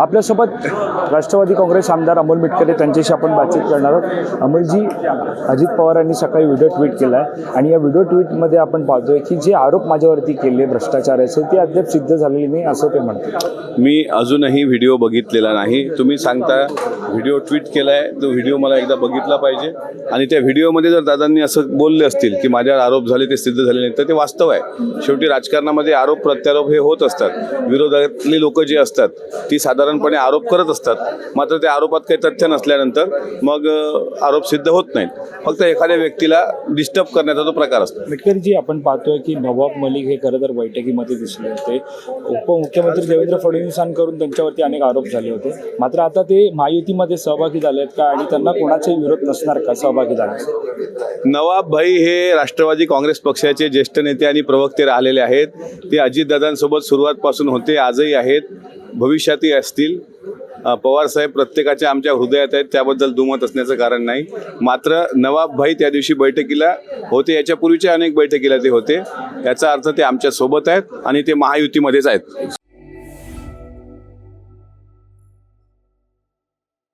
आपल्यासोबत राष्ट्रवादी काँग्रेस आमदार अमोल मिटकरे त्यांच्याशी आपण बातचीत करणार आहोत. अमोलजी अजित पवार यांनी सकाळी व्हिडिओ ट्विट केला आहे आणि या व्हिडिओ ट्विटमध्ये आपण पाहतोय की जे आरोप माझ्यावरती केले भ्रष्टाचाराचे ते अद्याप सिद्ध झालेले नाही असं ते म्हणतात. मी अजूनही व्हिडिओ बघितलेला नाही. तुम्ही सांगता व्हिडिओ ट्विट केला आहे तो व्हिडिओ मला एकदा बघितला पाहिजे. आणि त्या व्हिडिओमध्ये जर दादांनी असं बोलले असतील की माझ्यावर आरोप झाले ते सिद्ध झाले नाही तर ते वास्तव आहे. शेवटी राजकारणामध्ये आरोप प्रत्यारोप हे होत असतात. विरोधातली लोक जी असतात ती साधारण साधारणपणे आरोप करत असतात. मात्र त्या आरोपात काही तथ्य नसल्यानंतर मग आरोप सिद्ध होत नाहीत. फक्त एखाद्या व्यक्तीला डिस्टर्ब करण्याचा तो प्रकार असतो. मिटकरीजी आपण पाहतोय की नवाब मलिक हे खरं तर बैठकीमध्ये दिसले होते. उपमुख्यमंत्री देवेंद्र फडणवीसांकडून त्यांच्यावरती अनेक आरोप झाले होते. मात्र आता ते महायुतीमध्ये सहभागी झाले आहेत का आणि त्यांना कोणाचाही विरोध नसणार का? सहभागी झाले नवाब भाई हे राष्ट्रवादी काँग्रेस पक्षाचे ज्येष्ठ नेते आणि प्रवक्ते राहिलेले आहेत. ते अजितदादांसोबत सुरुवातपासून होते आजही आहेत. भविष्यातही असतील. पवारसाहेब प्रत्येकाच्या आमच्या हृदयात आहेत त्याबद्दल दुमत असण्याचं कारण नाही. मात्र नवाबभाई त्या दिवशी बैठकीला होते याच्यापूर्वीच्या अनेक बैठकीला ते होते. याचा अर्थ ते आमच्यासोबत आहेत आणि ते महायुतीमध्येच आहेत.